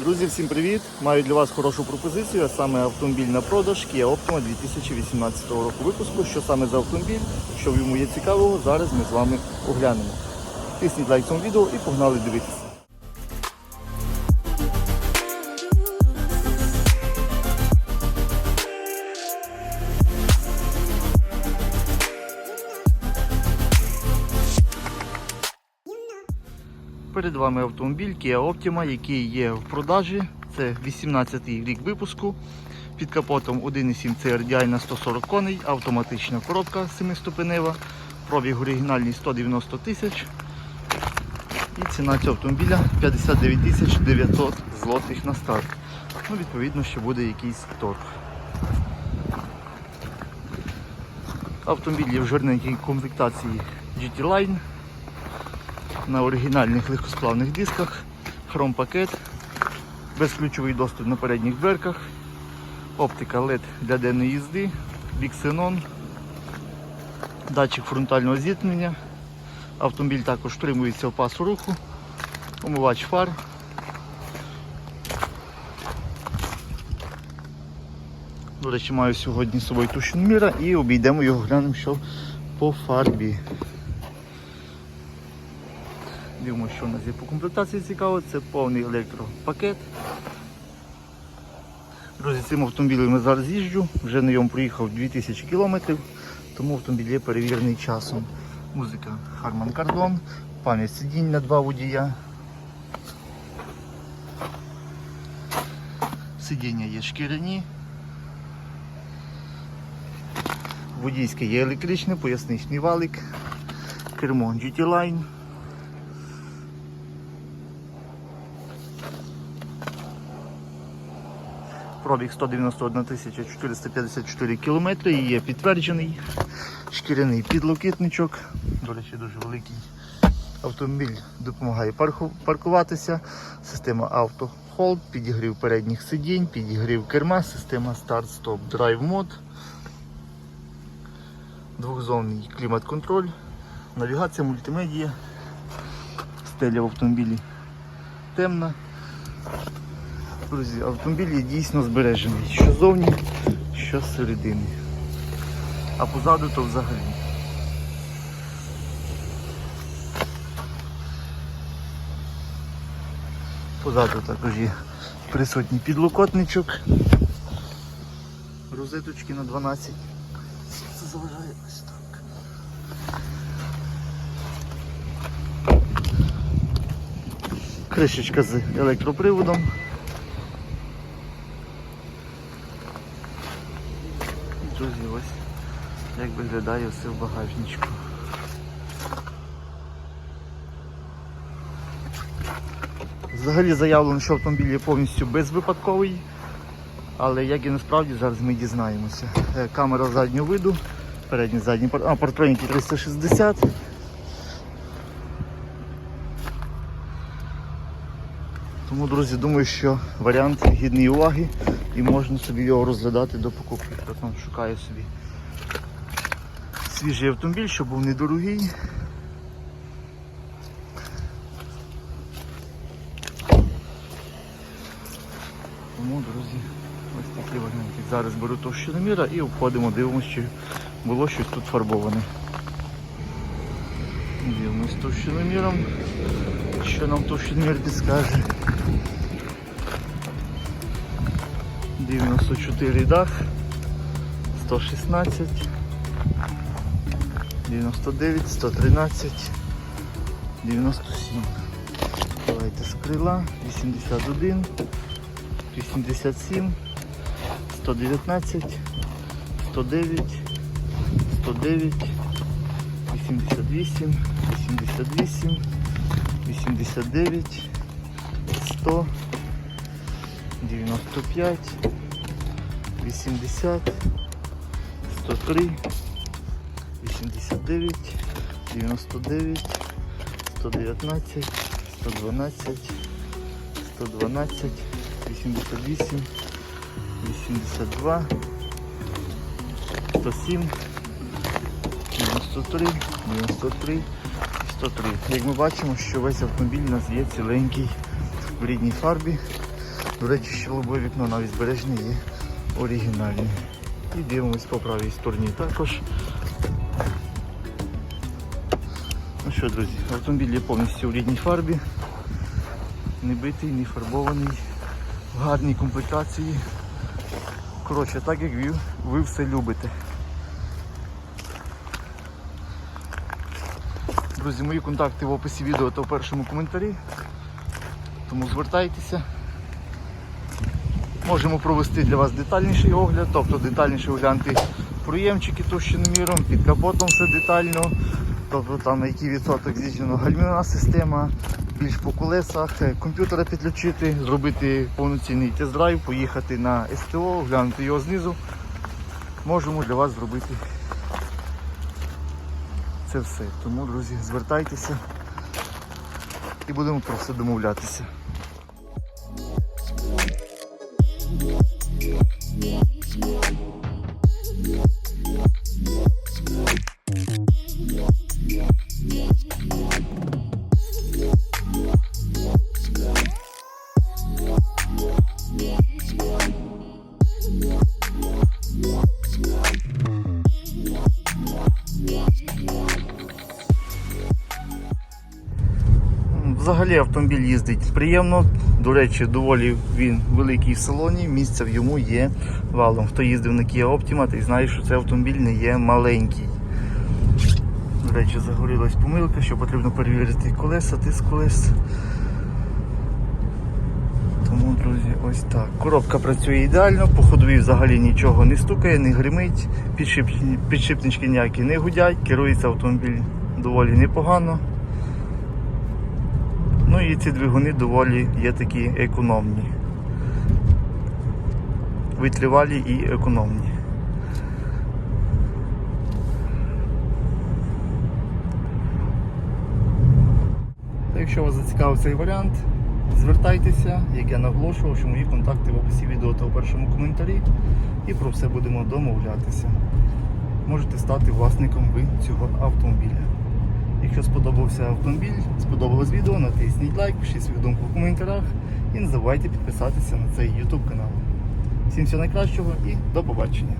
Друзі, всім привіт! Маю для вас хорошу пропозицію, а саме автомобіль на продаж Kia Optima 2018 року випуску. Що саме за автомобіль, що в йому є цікавого, зараз ми з вами оглянемо. Тисніть лайк цьому відео і погнали дивитися. Перед вами автомобіль Kia Optima, який є в продажі. Це 18-й рік випуску. Під капотом 1,7 CRDI на 140 коней, автоматична коробка 7-ступенева, пробіг оригінальний 190 тисяч. І ціна цього автомобіля 59 тисяч 900 злотих на старт. Ну, відповідно, ще буде якийсь торг. Автомобіль є в жирненькій комплектації GT Line на оригінальних легкосплавних дисках, хром-пакет, безключовий доступ на передніх дверках, оптика LED для денної їзди, біксенон, датчик фронтального зіткнення. Автомобіль також втримується в пасу руху, омивач фар. До речі, маю сьогодні з собою тушенміра і обійдемо його, глянемо, що по фарбі. Дивимося, що у нас є по комплектації цікаво. Це повний електропакет. Друзі, цим автомобілем я зараз їжджу, вже на ньому проїхав 2000 км, тому автомобіль є перевірений часом. Музика Harman Kardon, пам'ять сидінь на два водія. Сидіння є шкіряні. Водійське є електричне, поясничний валик, кермо GT Line. Пробіг 191 454 кілометри є підтверджений. Шкіряний підлокітничок. До речі, дуже великий автомобіль допомагає парку- паркуватися. Система Hold, підігрів передніх сидінь, підігрів керма, система Start-Stop Drive Mode. Двохзонний клімат-контроль, навігація, мультимедія, стеля в автомобілі темна. Друзі, автомобіль є дійсно збережений. Що зовні, що зсередини. А позаду то взагалі. Позаду також є присутній підлокотничок. Розеточки на 12. Це заважає ось так. Кришечка з електроприводом. Друзі, ось як виглядає все в багажничку. Взагалі заявлено, що автомобіль є повністю безвипадковий, але як і насправді зараз ми дізнаємося. Е, Камера заднього виду, передній задній а, портроніки 360. Тому, друзі, думаю, що варіант гідний уваги і можна собі його розглядати до покупки. Хто там шукає собі свіжий автомобіль, щоб був недорогий. Тому, друзі, ось такі варіанти. Зараз беру товщиноміра і обходимо, дивимося, чи було щось тут фарбоване. Дивимось товщиноміром, що нам товщиномір підскаже. 94 дах, 116, 99, 113, 97. Давайте з крила, 81, 87, 119, 109, 109, 88, 88, 89, 100, 95, 80, 103, 89, 99, 119, 112, 112, 88, 82, 107, 93, 93, 103. Як ми бачимо, що весь автомобіль у нас є ціленький в рідній фарбі. До речі, ще лобове вікно навіть збережне є оригінальні. І дивимось по правій стороні також. Ну що, друзі, автомобіль є повністю в рідній фарбі. Не битий, не фарбований, в гарній комплектації. Коротше, так як ви, ви все любите. Друзі, мої контакти в описі відео та в першому коментарі. Тому звертайтеся. Можемо провести для вас детальніший огляд, тобто детальніше оглянути проємчики товщиноміром, під капотом все детально, тобто там який відсоток здійснено гальмівна система, більш по колесах, е, комп'ютера підключити, зробити повноцінний тест-драйв, поїхати на СТО, оглянути його знизу. Можемо для вас зробити це все. Тому, друзі, звертайтеся і будемо про все домовлятися. Взагалі автомобіль їздить приємно. До речі, доволі він великий в салоні, місця в йому є валом. Хто їздив на Kia Optima, той знає, що цей автомобіль не є маленький. До речі, загорілась помилка, що потрібно перевірити колеса, тиск колес. Друзі, ось так. Коробка працює ідеально, по ходовій взагалі нічого не стукає, не гримить, підшипнички ніякі не гудять, керується автомобіль доволі непогано. Ну і ці двигуни доволі є такі економні. Витривалі і економні. Якщо вас зацікавив цей варіант, звертайтеся, як я наголошував, що мої контакти в описі відео та у першому коментарі. І про все будемо домовлятися. Можете стати власником ви цього автомобіля. Якщо сподобався автомобіль, сподобалось відео, натисніть лайк, пишіть свою думку в коментарях і не забувайте підписатися на цей YouTube канал. Всім всього найкращого і до побачення!